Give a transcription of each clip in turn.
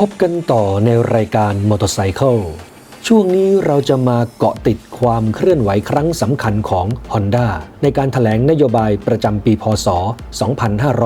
พบกันต่อในรายการมอเตอร์ไซค์ช่วงนี้เราจะมาเกาะติดความเคลื่อนไหวครั้งสำคัญของ Honda ในการถแถลงนโยบายประจำปีพศ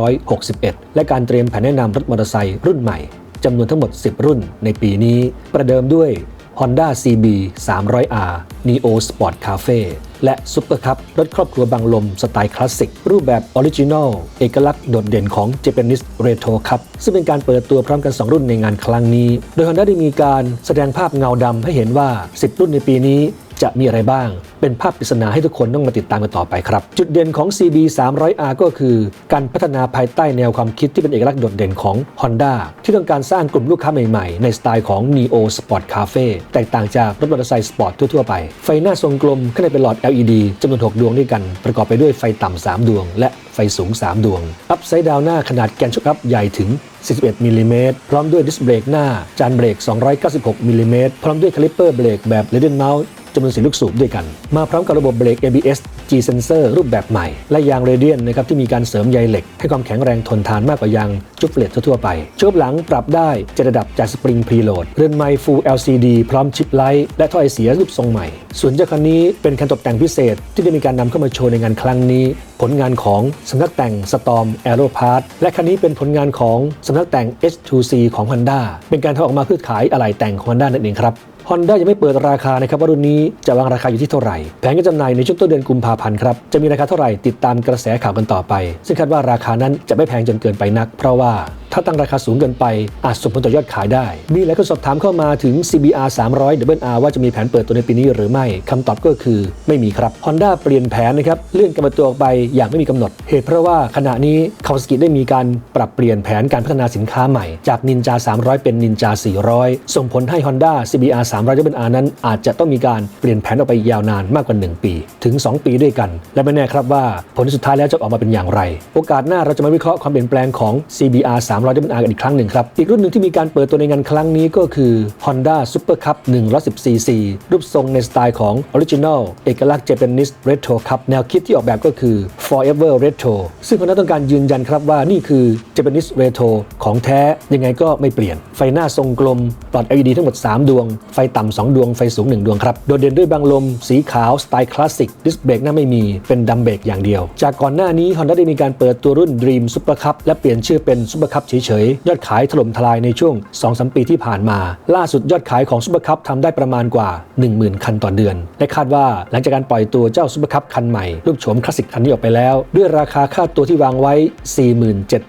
2561 และการเตรียมแผนแนะนำรถมอเตอร์ไซค์รุ่นใหม่จำนวนทั้งหมด 10 รุ่นในปีนี้ ประเดิมด้วย Honda CB 300R Neo Sport Cafe และ Super Cup รถครอบครัวบางลมสไตล์คลาสสิก รูปแบบออริจินอลเอกลักษณ์โดดเด่นของ Japanese Retro Cup ซึ่งเป็นการเปิดตัวพร้อมกัน 2 รุ่นในงานครั้งนี้ โดย Honda ได้มีการแสดงภาพเงาดำให้เห็นว่า 10 รุ่นในปีนี้ จะมีอะไรบ้าง เป็นภาพปริศนาให้ทุกคนต้องมาติดตามกันต่อไปครับ จุดเด่นของ CB 300R ก็คือ การพัฒนาภายใต้แนวความคิดที่เป็นเอกลักษณ์โดดเด่นของ Honda ที่ต้องการสร้างกลุ่มลูกค้าใหม่ๆ ในสไตล์ของ Neo Sport Cafe แตกต่างจากรถมอเตอร์ไซค์สปอร์ตทั่วๆไป ไฟหน้าทรงกลมข้างในเป็นหลอด LED จำนวน 6 ดวงด้วยกัน ประกอบไปด้วยไฟต่ำ3ดวง และไฟสูง 3 ดวง อัพไซด์ดาวหน้าขนาดแกนช็อคอัพใหญ่ถึง 41มิลลิเมตรพร้อมด้วยดิสเบรกหน้า จานเบรก 296มิลลิเมตรพร้อมด้วยคาลิปเปอร์เบรกแบบ Leaden Mount จำนวนสีลูกสูบด้วยกัน มาพร้อมกับระบบเบรก ABS G Sensor รูปแบบใหม่ และยางเรเดียนนะครับที่มีการเสริมใยเหล็ก ให้ความแข็งแรงทนทานมากกว่ายางจุบเฟลตทั่วไปโชคหลังปรับได้เจ็ดระดับจากสปริงพรีโหลดเรือนไม Full LCD พร้อมชิปไลท์และท่อไอเสียรูปทรงใหม่ ส่วนเจ้าคันนี้เป็นการตกแต่งพิเศษ ที่ได้มีการนำเข้ามาโชว์ในงานครั้งนี้ ผลงานของสำนักแต่ง Storm Aero Part และคันนี้เป็นผลงานของสำนักแต่ง H2C ของ Honda เป็นการทำออกมาเพื่อขายอะไหล่แต่งของ Honda นั่นเองครับ Honda ยังไม่เปิดราคานะครับว่ารุ่นนี้จะวางราคาอยู่ที่เท่าไหร่ แผนการจำหน่ายในช่วงต้นเดือนกุมภาพันธ์ครับ จะมีราคาเท่าไหร่ติดตามกระแสข่าวกันต่อไป ซึ่งคาดว่าราคานั้นจะไม่แพงจนเกินไปนัก เพราะว่า ถ้าตั้งราคาสูงเกินไป อาจส่งผลต่อยอดขายได้ มีหลายคนสอบถามเข้ามาถึง CBR 300 WR ว่าจะมีแผนเปิดตัวในปีนี้หรือไม่คำตอบก็คือไม่มีครับ Honda เปลี่ยนแผนนะครับเลื่อนการเปิดตัวออกไปอย่างไม่มีกำหนด เหตุเพราะว่าขณะนี้คาวสกิได้มีการปรับเปลี่ยนแผนการพัฒนาสินค้าใหม่จาก Ninja 300 เป็น Ninja 400 ส่งผลให้ Honda CBR 300 WR นั้น อาจจะต้องมีการเปลี่ยนแผนออกไปยาวนานมากกว่า 1 ปี ถึง 2 ปีด้วยกัน และไม่แน่ครับว่าผลสุดท้ายแล้วจะออกมาเป็นอย่างไร โอกาสหน้าเราจะมาวิเคราะห์ความเปลี่ยนแปลงของ CBR 300 WR กันอีกครั้งหนึ่งครับ อีกรุ่นหนึ่งที่มีการเปิดตัวในงานครั้งนี้ก็คือ Honda Super Cup 110cc รูปทรงในสไตล์ของ Original เอกลักษณ์ Japanese Retro Cup แนวคิดที่ออกแบบก็คือ Forever Retro ซึ่งคนนั้นต้องการยืนยันครับว่านี่คือ Japanese Retro ของแท้ยังไงก็ไม่เปลี่ยน ไฟหน้าทรงกลมหลอด LED ทั้งหมด 3 ดวง ไฟต่ำ2ดวงไฟสูง 1 ดวงครับโดดเด่นด้วยบางลมสีขาวสไตล์คลาสสิกดิสเบรกหน้าไม่มีเป็นดัมเบรกอย่างเดียว จากก่อนหน้านี้ Honda ได้มีการเปิดตัวรุ่น Dream Super Cup และเปลี่ยนชื่อเป็น Super Cup เฉยๆ ยอดขายถล่มทลายในช่วง 2-3 ปีที่ผ่านมา ล่าสุดยอดขายของ Super Cup ทำได้ประมาณกว่า 10,000 คันต่อเดือน และคาดว่าหลังจากการปล่อยตัวเจ้า Super Cup คันใหม่รูปโฉมคลาสสิกคันนี้ออกไปแล้ว ด้วยราคาค่าตัวที่วางไว้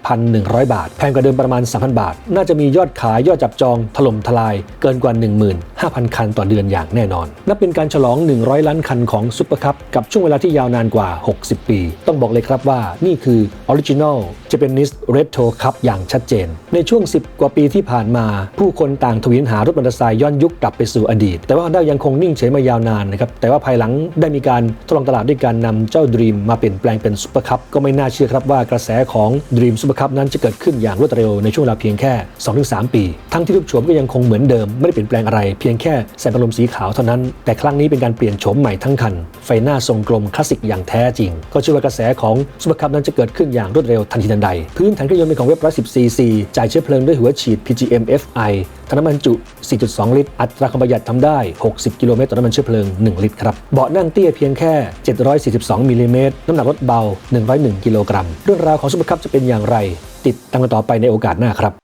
47,100 บาท แพงกว่าเดิมประมาณ 3,000 บาท น่าจะมียอดขายยอดจับจองถล่มทลายเกินกว่า 15,000 คันต่อเดือนอย่างแน่นอน นับเป็นการฉลอง 100 ล้านคันของซุปเปอร์คัพกับช่วงเวลาที่ยาวนานกว่า 60 ปี ต้องบอกเลยครับว่านี่คือออริจินอล Japanese Retro Cup อย่างชัดเจน ในช่วง 10 กว่าปีที่ผ่านมา ผู้คนต่างทวินหารถมอเตอร์ไซค์ย้อนยุคกลับไปสู่อดีต แต่ว่า Honda ยังคงนิ่งเฉยมายาวนานนะครับแต่ว่าภายหลังได้มีการทดลองตลาดด้วยการนำเจ้า Dream มาเปลี่ยนแปลงเป็นซุปเปอร์คัพก็ไม่น่าเชื่อครับว่ากระแสของ Dream Super Cup นั้นจะเกิดขึ้นอย่างรวดเร็วในช่วงเวลาเพียงแค่ 2-3 ปี ทั้งที่รูปโฉมก็ยังคงเหมือนเดิมไม่ได้เปลี่ยนแปลงอะไร เพียงแค่ใส่พัดลมสีขาวเท่านั้น แต่ครั้งนี้เป็นการเปลี่ยนโฉมใหม่ทั้งคัน ไฟหน้าทรงกลมคลาสสิกอย่างแท้จริง ก็เชื่อว่ากระแสของซุปเปอร์คัพนั้นจะเกิดขึ้นอย่างรวดเร็วทันทีทันใด พื้นฐานเครื่องยนต์เป็นของเว็บ110 cc จ่ายเชื้อเพลิงด้วยหัวฉีด PGM FI ถังน้ำมันจุ 4.2 ลิตร อัตราความประหยัดทำได้ 60 กิโลเมตรต่อน้ำมันเชื้อเพลิง 1 ลิตรครับ เบาะนั่งเตี้ยเพียงแค่ 742 มิลลิเมตร น้ำหนักรถเบา 101 กิโลกรัม เรื่องราวของซุปเปอร์คัพจะเป็นอย่างไร ติดตามกันต่อไปในโอกาสหน้าครับ